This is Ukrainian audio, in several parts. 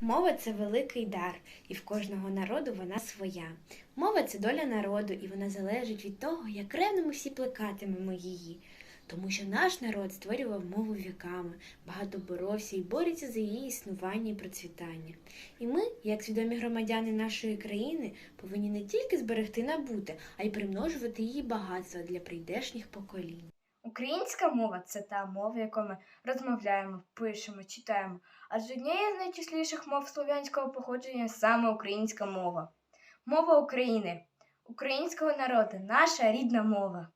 Мова це великий дар, і в кожного народу вона своя. Мова це доля народу, і вона залежить від того, як ревно ми всі плекатимемо її. Тому що наш народ створював мову віками, багато боровся і бореться за її існування і процвітання. І ми, як свідомі громадяни нашої країни, повинні не тільки зберегти набуте, а й примножувати її багатства для прийдешніх поколінь. Українська мова це та мова, якою ми розмовляємо, пишемо, читаємо. Адже однією з найчисліших мов слов'янського походження саме українська мова. Мова України, українського народу, наша рідна мова.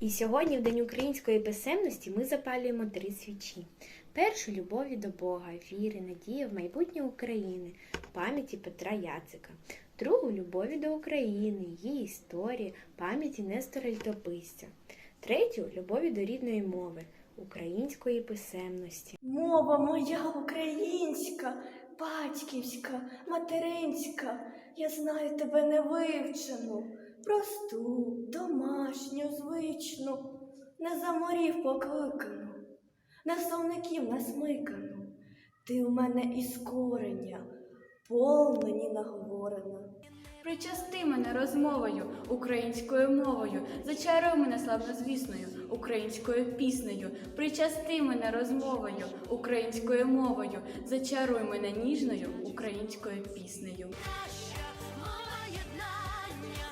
І сьогодні, в День української писемності, ми запалюємо три свічі. Першу любові до Бога, віри, надії в майбутнє України, пам'яті Петра Яцика. Другу любові до України, її історії, пам'яті Нестора Літописця. Третю любові до рідної мови, української писемності. Мова моя українська, батьківська, материнська. Я знаю тебе невивчену, просту, домашню, звичну, не за морів покликану, не словників насмикану. Ти у мене із кореня, пол мені наговорена. Причасти мене розмовою українською мовою, зачаруй мене славнозвісною українською піснею, причасти мене розмовою українською мовою, зачаруй мене ніжною українською піснею. Наша мова єднання.